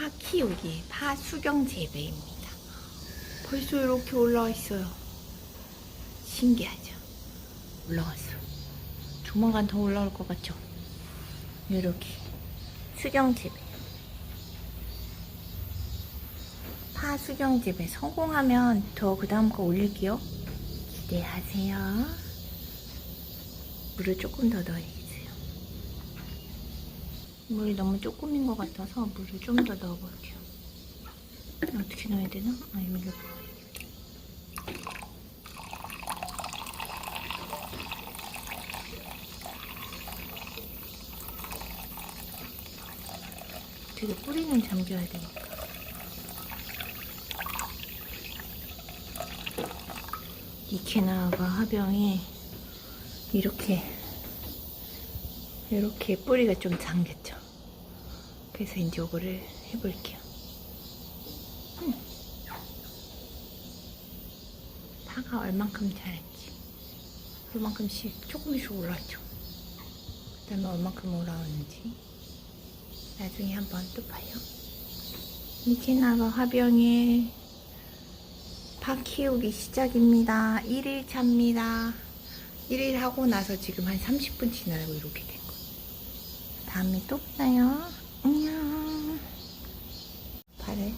파 키우기, 파 수경 재배입니다. 벌써 이렇게 올라와 있어요. 신기하죠? 올라왔어. 조만간 더 올라올 것 같죠? 이렇게 수경 재배. 파 수경 재배 성공하면 더 그 다음 거 올릴게요. 기대하세요. 물을 조금 더 넣어야겠어요. 물이 너무 조금인 것 같아서 물을 좀 더 넣어볼게요. 어떻게 넣어야 되나? 아, 여기 되게 뿌리는 잠겨야 되니까. 이케나가 화병에 이렇게 이렇게 뿌리가 좀 잠겼죠. 그래서 이제 이거를 해볼게요. 음. 파가 얼만큼 자랐지? 얼만큼씩 조금씩 올라왔죠. 그 다음에 얼만큼 올라오는지 나중에 한번 또 봐요. 이케나가 화병에 파 키우기 시작입니다. 1일 차입니다. 1일 하고 나서 지금 한 30분 지나고 이렇게 된 거예요. 다음에 또 봐요. 안녕. 발에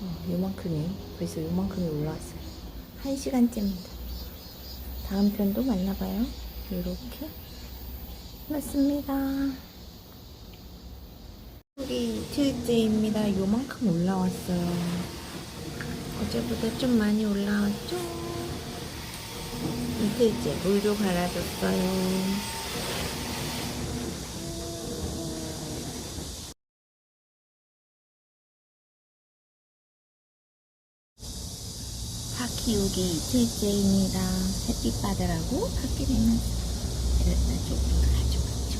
어, 요만큼이 벌써 요만큼이 올라왔어요. 1시간째입니다. 다음 편도 만나봐요. 이렇게 맞습니다. 우리 이틀째입니다. 요만큼 올라왔어요. 어제보다 좀 많이 올라왔죠? 이틀째 물도 갈아줬어요. 키우기 이틀째입니다. 햇빛 받으라고 밖에 내면 이랬다 조금 가져갔죠.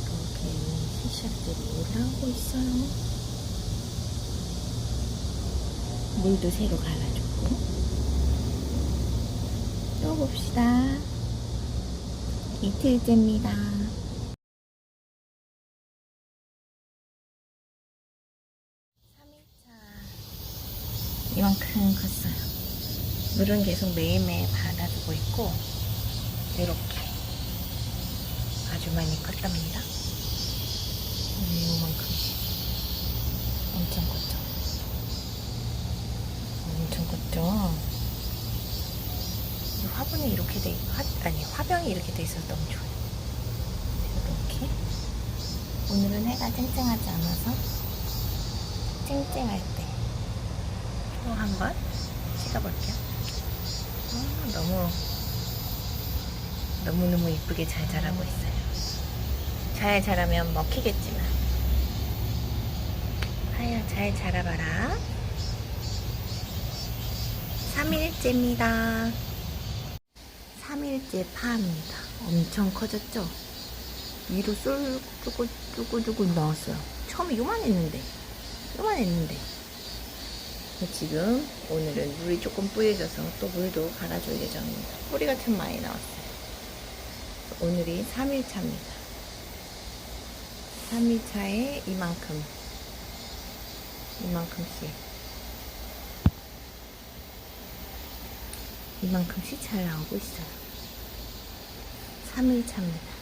이렇게 새싹들이 올라오고 있어요. 물도 새로 갈아주고. 또 봅시다. 이틀째입니다. 3일차 이만큼 컸어요. 물은 계속 매일매일 받아주고 있고 이렇게 아주 많이 컸답니다. 이만큼씩 엄청 컸죠. 엄청 컸죠. 이 화분이 이렇게 돼, 화, 아니 화병이 이렇게 돼 있어서 너무 좋아요. 이렇게 오늘은 해가 쨍쨍하지 않아서 쨍쨍할 때또 한번 찍어볼게요. 아, 너무 너무너무 이쁘게 잘 자라고 있어요. 잘 자라면 먹히겠지만 하야 잘 자라봐라. 3일째입니다. 3일째 파입니다. 엄청 커졌죠? 위로 쏠 쭈글쭈글쭈글 나왔어요. 처음에 요만했는데 요만했는데 지금 오늘은 물이 조금 뿌얘져서 또 물도 갈아줄 예정입니다. 뿌리가 참 많이 나왔어요. 오늘이 3일차입니다. 3일차에 이만큼 이만큼씩 이만큼씩 잘 나오고 있어요. 3일차입니다.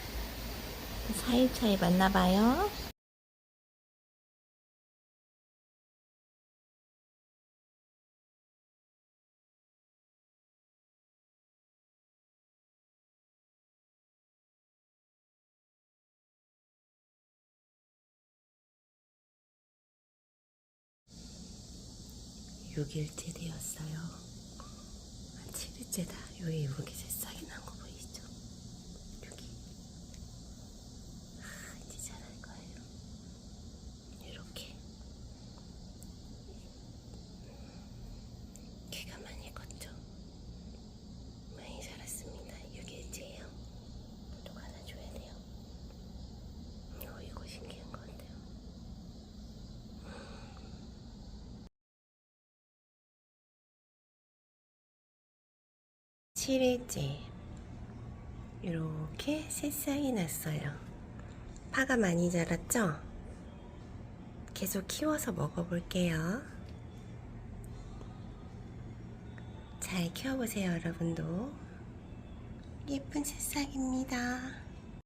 4일차에 만나봐요. 육일째 되었어요. 한 7일째다. 여기 이렇게 새싹이 난 거 보이죠? 여기. 아, 이제 자랄 거예요. 이렇게. 키가 많이 컸죠? 많이 자랐습니다. 6일째예요. 또 갈아줘야 돼요. 어, 이거 신기한 것 같아요. 7일째 이렇게 새싹이 났어요. 파가 많이 자랐죠? 계속 키워서 먹어볼게요. 잘 키워보세요, 여러분도. 예쁜 새싹입니다.